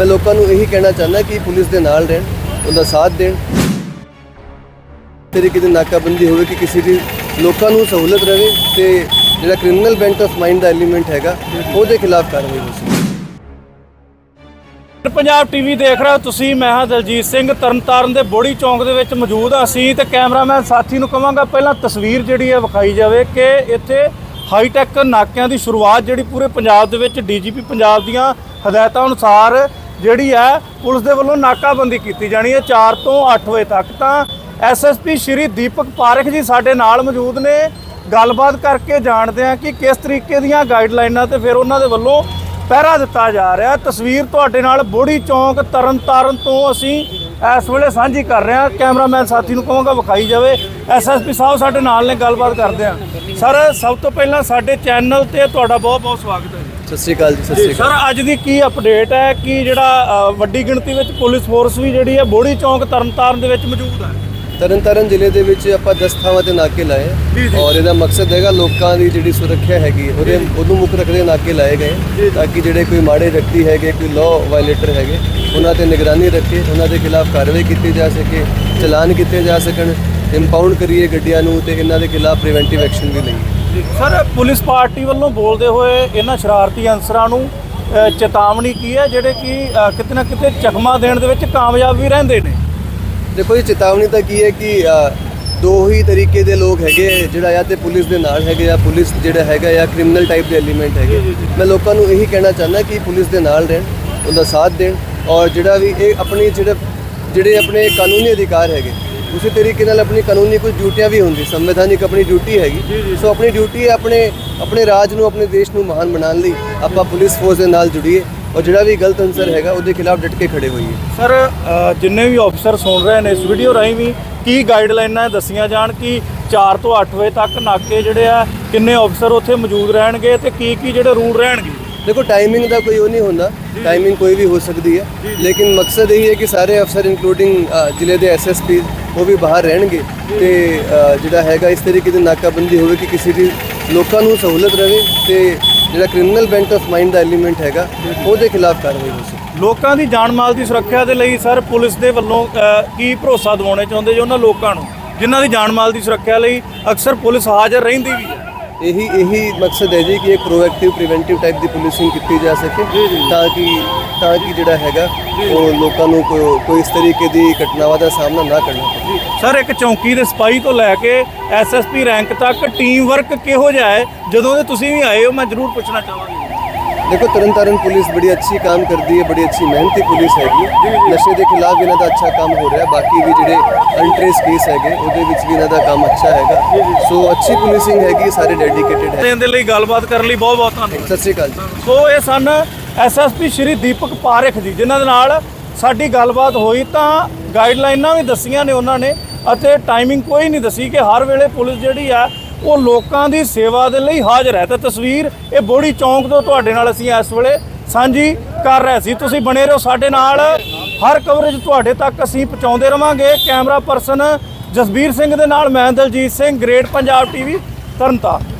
ਮੈਂ ਲੋਕਾਂ ਨੂੰ ਇਹੀ ਕਹਿਣਾ ਚਾਹੁੰਦਾ ਕਿ ਪੁਲਿਸ ਦੇ ਨਾਲ ਰਹਿਣ, ਉਹਦਾ ਸਾਥ ਦੇਣ। ਤਰੀਕੇ ਦੀ ਨਾਕਾਬੰਦੀ ਹੋਵੇ ਕਿ ਕਿਸੇ ਦੀ ਲੋਕਾਂ ਨੂੰ ਸਹੂਲਤ ਰਹੇ ਤੇ ਜਿਹੜਾ ਕ੍ਰਿਮੀਨਲ ਬੈਂਟ ਆਫ ਮਾਈਂਡ ਦਾ ਐਲੀਮੈਂਟ ਹੈਗਾ, ਉਹਦੇ ਖਿਲਾਫ ਕਾਰਵਾਈ ਹੋ ਸਕੇ। ਪੰਜਾਬ ਟੀਵੀ ਦੇਖ ਰਹੇ ਹੋ ਤੁਸੀਂ, ਮੈਂ ਹਾਂ ਦਲਜੀਤ ਸਿੰਘ। ਤਰਨਤਾਰਨ ਦੇ ਬੋੜੀ ਚੌਂਕ ਦੇ ਵਿੱਚ ਮੌਜੂਦ ਹਾਂ ਅਸੀਂ ਤੇ ਕੈਮਰਾਮੈਨ ਸਾਥੀ ਨੂੰ ਕਹਾਂਗਾ ਪਹਿਲਾਂ ਤਸਵੀਰ ਜਿਹੜੀ ਹੈ ਵਿਖਾਈ ਜਾਵੇ ਕਿ ਇੱਥੇ ਹਾਈਟੈਕ ਨਾਕਿਆਂ ਦੀ ਸ਼ੁਰੂਆਤ ਜਿਹੜੀ ਪੂਰੇ ਪੰਜਾਬ ਦੇ ਵਿੱਚ ਡੀਜੀਪੀ ਪੰਜਾਬ ਦੀਆਂ ਹਦਾਇਤਾਂ ਅਨੁਸਾਰ ਜਿਹੜੀ ਹੈ ਪੁਲਿਸ ਦੇ ਵੱਲੋਂ ਨਾਕਾਬੰਦੀ ਕੀਤੀ ਜਾਣੀ ਹੈ 4 ਤੋਂ 8 ਵਜੇ ਤੱਕ। ਤਾਂ ਐਸਐਸਪੀ ਸ਼੍ਰੀ ਦੀਪਕ ਪਾਰਖ ਜੀ ਸਾਡੇ ਨਾਲ ਮੌਜੂਦ ਨੇ। ਗੱਲਬਾਤ ਕਰਕੇ ਜਾਣਦੇ ਹਾਂ ਕਿ ਕਿਸ ਤਰੀਕੇ ਦੀਆਂ ਗਾਈਡਲਾਈਨਾਂ ਤੇ ਫਿਰ ਉਹਨਾਂ ਦੇ ਵੱਲੋਂ ਪਹਿਰਾ ਦਿੱਤਾ ਜਾ ਰਿਹਾ। ਤਸਵੀਰ ਤੁਹਾਡੇ ਨਾਲ ਬੋੜੀ ਚੌਂਕ ਤਰਨਤਾਰਨ ਤੋਂ ਅਸੀਂ ਇਸ ਵੇਲੇ ਸਾਂਝੀ ਕਰ ਰਹੇ ਹਾਂ। ਕੈਮਰਾਮੈਨ ਸਾਥੀ ਨੂੰ ਕਹਾਂਗਾ ਵਿਖਾਈ ਜਾਵੇ। ਐਸਐਸਪੀ ਸਾਹਿਬ ਸਾਡੇ ਨਾਲ ਨੇ, ਗੱਲਬਾਤ ਕਰਦੇ ਹਾਂ। ਸਰ, ਸਭ ਤੋਂ ਪਹਿਲਾਂ ਸਾਡੇ ਚੈਨਲ ਤੇ ਤੁਹਾਡਾ ਬਹੁਤ ਬਹੁਤ ਸਵਾਗਤ ਹੈ ਸਤਿ ਸ਼੍ਰੀ ਅਕਾਲ ਜੀ ਸਤਿ ਸ਼੍ਰੀ ਅਕਾਲ ਸਰ ਅੱਜ ਦੀ ਕੀ ਅਪਡੇਟ ਹੈ ਕਿ ਜਿਹੜਾ ਵੱਡੀ ਗਿਣਤੀ ਵਿੱਚ ਪੁਲਿਸ ਫੋਰਸ ਵੀ ਜਿਹੜੀ ਹੈ ਬੋੜੀ ਚੌਂਕ ਤਰਨਤਾਰਨ ਦੇ ਵਿੱਚ ਮੌਜੂਦ ਹੈ। ਤਰਨਤਾਰਨ ਜ਼ਿਲ੍ਹੇ ਦੇ ਵਿੱਚ ਆਪਾਂ 10 ਥਾਵਾਂ ਤੇ ਨਾਕੇ ਲਾਏ। ਔਰ ਇਹਦਾ ਮਕਸਦ ਹੈਗਾ ਲੋਕਾਂ ਦੀ ਜਿਹੜੀ ਸੁਰੱਖਿਆ ਹੈਗੀ ਉਹਦੇ ਉਹਨੂੰ ਮੁੱਖ ਰੱਖਦੇ ਨਾਕੇ ਲਾਏ ਗਏ ਤਾਂ ਕਿ ਜਿਹੜੇ ਕੋਈ ਮਾੜੇ ਵਿਅਕਤੀ ਹੈਗੇ ਕੋਈ ਲਾਅ ਵਾਇਲੇਟਰ ਹੈਗੇ ਉਹਨਾਂ ਤੇ ਨਿਗਰਾਨੀ ਰੱਖੇ ਉਹਨਾਂ ਦੇ ਖਿਲਾਫ ਕਾਰਵਾਈ ਕੀਤੀ ਜਾ ਸਕੇ ਚਲਾਨ ਕੀਤੇ ਜਾ ਸਕਣ ਇੰਪਾਊਂਡ ਕਰੀਏ ਗੱਡੀਆਂ ਨੂੰ ਤੇ ਇਹਨਾਂ ਦੇ ਖਿਲਾਫ ਪ੍ਰੀਵੈਂਟਿਵ ਐਕਸ਼ਨ ਵੀ ਲਈਏ। ਸਰ ਪੁਲਿਸ ਪਾਰਟੀ ਵੱਲੋਂ ਬੋਲਦੇ ਹੋਏ ਇਹਨਾਂ ਸ਼ਰਾਰਤੀ ਅਨਸਰਾਂ ਨੂੰ ਚੇਤਾਵਨੀ ਕੀ ਹੈ ਜਿਹੜੇ ਕਿ ਕਿਤੇ ਨਾ ਕਿਤੇ ਚਕਮਾ ਦੇਣ ਦੇ ਵਿੱਚ ਕਾਮਯਾਬ ਵੀ ਰਹਿੰਦੇ ਨੇ? ਦੇਖੋ ਇਹ ਚੇਤਾਵਨੀ ਤਾਂ ਕੀ ਹੈ ਕਿ ਦੋ ਹੀ ਤਰੀਕੇ ਦੇ ਲੋਕ ਹੈਗੇ ਜਿਹੜਾ ਜਾਂ ਤੇ ਪੁਲਿਸ ਦੇ ਨਾਲ ਹੈਗੇ ਜਾਂ ਪੁਲਿਸ ਜਿਹੜਾ ਹੈਗਾ ਜਾਂ ਕ੍ਰਿਮੀਨਲ ਟਾਈਪ ਦੇ ਐਲੀਮੈਂਟ ਹੈਗੇ। ਮੈਂ ਲੋਕਾਂ ਨੂੰ ਇਹੀ ਕਹਿਣਾ ਚਾਹੁੰਦਾ ਕਿ ਪੁਲਿਸ ਦੇ ਨਾਲ ਰਹਿਣ ਉਹਦਾ ਸਾਥ ਦੇਣ ਔਰ ਜਿਹੜਾ ਵੀ ਇਹ ਆਪਣੀ ਜਿਹੜਾ ਜਿਹੜੇ ਆਪਣੇ ਕਾਨੂੰਨੀ ਅਧਿਕਾਰ ਹੈਗੇ ਉਸੇ ਤਰੀਕੇ ਨਾਲ ਆਪਣੀ ਕਾਨੂੰਨੀ ਕੁਝ ਡਿਊਟੀਆਂ ਵੀ ਹੁੰਦੀ ਸੰਵਿਧਾਨਿਕ ਆਪਣੀ ਡਿਊਟੀ ਹੈਗੀ। ਸੋ ਆਪਣੀ ਡਿਊਟੀ ਹੈ ਆਪਣੇ ਆਪਣੇ ਰਾਜ ਨੂੰ ਆਪਣੇ ਦੇਸ਼ ਨੂੰ ਮਹਾਨ ਬਣਾਉਣ ਲਈ ਆਪਾਂ ਪੁਲਿਸ ਫੋਰਸ ਦੇ ਨਾਲ ਜੁੜੀਏ ਔਰ ਜਿਹੜਾ ਵੀ ਗਲਤ ਅਨਸਰ ਹੈਗਾ ਉਹਦੇ ਖਿਲਾਫ ਡਟ ਕੇ ਖੜੇ ਹੋਈਏ। ਸਰ ਜਿੰਨੇ ਵੀ ਅਫਸਰ ਸੁਣ ਰਹੇ ਨੇ ਇਸ ਵੀਡੀਓ ਰਾਹੀਂ ਵੀ ਕੀ ਗਾਈਡਲਾਈਨਾਂ ਦੱਸੀਆਂ ਜਾਣ ਕਿ 4 ਤੋਂ 8 ਵਜੇ ਤੱਕ ਨਾਕੇ ਜਿਹੜੇ ਆ ਕਿੰਨੇ ਅਫਸਰ ਉੱਥੇ ਮੌਜੂਦ ਰਹਿਣਗੇ ਤੇ ਕੀ ਕੀ ਜਿਹੜੇ ਰੂਲ ਰਹਿਣਗੇ? ਦੇਖੋ ਟਾਈਮਿੰਗ ਦਾ ਕੋਈ ਉਹ ਨਹੀਂ ਹੁੰਦਾ। ਟਾਈਮਿੰਗ ਕੋਈ ਵੀ ਹੋ ਸਕਦੀ ਹੈ। ਲੇਕਿਨ ਮਕਸਦ ਇਹ ਹੈ ਕਿ ਸਾਰੇ ਅਫਸਰ ਇਨਕਲੂਡਿੰਗ ਜ਼ਿਲ੍ਹੇ ਦੇ ਐਸਐਸਪੀ ਉਹ ਵੀ ਬਾਹਰ ਰਹਿਣਗੇ ਤੇ ਜਿਹੜਾ ਹੈਗਾ ਇਸ ਤਰੀਕੇ ਦੀ ਨਾਕਾਬੰਦੀ ਹੋਵੇ ਕਿ ਕਿਸੇ ਦੀ ਲੋਕਾਂ ਨੂੰ ਸਹੂਲਤ ਰਹੇ ਤੇ ਜਿਹੜਾ ਕ੍ਰਿਮੀਨਲ ਬੈਂਟ ਆਫ ਮਾਈਂਡ ਦਾ ਐਲੀਮੈਂਟ ਹੈਗਾ, ਉਹਦੇ ਖਿਲਾਫ ਕਾਰਵਾਈ ਹੋ ਸਕੇ। ਲੋਕਾਂ ਦੀ ਜਾਨ ਮਾਲ ਦੀ ਸੁਰੱਖਿਆ ਦੇ ਲਈ ਸਰ ਪੁਲਿਸ ਦੇ ਵੱਲੋਂ ਕੀ ਭਰੋਸਾ ਦਿਵਾਉਣੇ ਚਾਹੁੰਦੇ ਜੀ ਉਹਨਾਂ ਲੋਕਾਂ ਨੂੰ, ਜਿਨ੍ਹਾਂ ਦੀ ਜਾਨ ਮਾਲ ਦੀ ਸੁਰੱਖਿਆ ਲਈ ਅਕਸਰ ਪੁਲਿਸ ਹਾਜ਼ਰ ਰਹਿੰਦੀ ਵੀ ਹੈ? ਇਹੀ ਇਹੀ ਮਕਸਦ ਹੈ ਜੀ ਕਿ ਇੱਕ ਪ੍ਰੋਐਕਟਿਵ ਪ੍ਰੀਵੈਂਟਿਵ ਟਾਈਪ ਦੀ ਪੁਲਿਸਿੰਗ ਕੀਤੀ ਜਾ ਸਕੇ ਤਾਂ ਕਿ ਤਾਂ ਕਿ ਜਿਹੜਾ ਹੈਗਾ ਉਹ ਲੋਕਾਂ ਨੂੰ ਕੋਈ ਕੋਈ ਇਸ ਤਰੀਕੇ ਦੀ ਘਟਨਾਵਾਂ ਦਾ ਸਾਹਮਣਾ ਨਾ ਕਰਨਾ ਪਵੇ। ਸਰ ਇੱਕ ਚੌਂਕੀ ਦੇ ਸਿਪਾਹੀ ਤੋਂ ਲੈ ਕੇ ਐਸਐਸਪੀ ਰੈਂਕ ਤੱਕ ਟੀਮ ਵਰਕ ਕਿਹੋ ਜਿਹਾ ਹੈ? ਜਦੋਂ ਦੇ ਤੁਸੀਂ ਵੀ ਆਏ ਹੋ ਮੈਂ ਜ਼ਰੂਰ ਪੁੱਛਣਾ ਚਾਹਾਂਗਾ। ਦੇਖੋ ਤਰਨਤਾਰਨ ਪੁਲਿਸ ਬੜੀ ਅੱਛੀ ਕੰਮ ਕਰਦੀ ਹੈ ਬੜੀ ਅੱਛੀ ਮਿਹਨਤੀ ਪੁਲਿਸ ਹੈਗੀ। ਨਸ਼ੇ ਦੇ ਖਿਲਾਫ ਇਹਨਾਂ ਦਾ ਅੱਛਾ ਕੰਮ ਹੋ ਰਿਹਾ ਬਾਕੀ ਵੀ ਜਿਹੜੇ ਅਨਟ੍ਰੇਸ ਕੇਸ ਹੈਗੇ ਉਹਦੇ ਵਿੱਚ ਵੀ ਇਹਨਾਂ ਦਾ ਕੰਮ ਅੱਛਾ ਹੈਗਾ। ਸੋ ਅੱਛੀ ਪੁਲਿਸਿੰਗ ਹੈਗੀ ਸਾਰੇ ਡੈਡੀਕੇਟਿਡ ਹੈ ਦੇ ਲਈ ਗੱਲਬਾਤ ਕਰਨ ਲਈ ਬਹੁਤ ਬਹੁਤ ਧੰਨਵਾਦ। ਸਤਿ ਸ਼੍ਰੀ ਅਕਾਲ ਜੀ। ਸੋ ਇਹ ਸਨ ਐਸਐਸਪੀ ਸ਼੍ਰੀ ਦੀਪਕ ਪਾਰਖ ਜੀ ਜਿਨ੍ਹਾਂ ਦੇ ਨਾਲ ਸਾਡੀ ਗੱਲਬਾਤ ਹੋਈ ਤਾਂ ਗਾਈਡਲਾਈਨਾਂ ਵੀ ਦੱਸੀਆਂ ਨੇ ਉਹਨਾਂ ਨੇ ਅਤੇ ਟਾਈਮਿੰਗ ਕੋਈ ਨਹੀਂ ਦੱਸੀ ਕਿ ਹਰ ਵੇਲੇ ਪੁਲਿਸ ਜਿਹੜੀ ਆ ਉਹ ਲੋਕਾਂ ਦੀ ਸੇਵਾ ਦੇ ਲਈ ਹਾਜ਼ਰ ਹੈ। ਤਾਂ ਤਸਵੀਰ ਇਹ ਬੋੜੀ ਚੌਂਕ ਤੋਂ ਤੁਹਾਡੇ ਨਾਲ ਅਸੀਂ ਇਸ ਵੇਲੇ ਸਾਂਝੀ ਕਰ ਰਹੇ ਸੀ। ਤੁਸੀਂ ਬਣੇ ਰਹੋ ਸਾਡੇ ਨਾਲ। ਹਰ ਕਵਰੇਜ ਤੁਹਾਡੇ ਤੱਕ ਅਸੀਂ ਪਹੁੰਚਾਉਂਦੇ ਰਵਾਂਗੇ। ਕੈਮਰਾ ਪਰਸਨ ਜਸਬੀਰ ਸਿੰਘ ਦੇ ਨਾਲ, ਮੈਂ ਦਲਜੀਤ ਸਿੰਘ ਗ੍ਰੇਟ ਪੰਜਾਬ ਟੀਵੀ ਤਰਨਤਾਰਨ।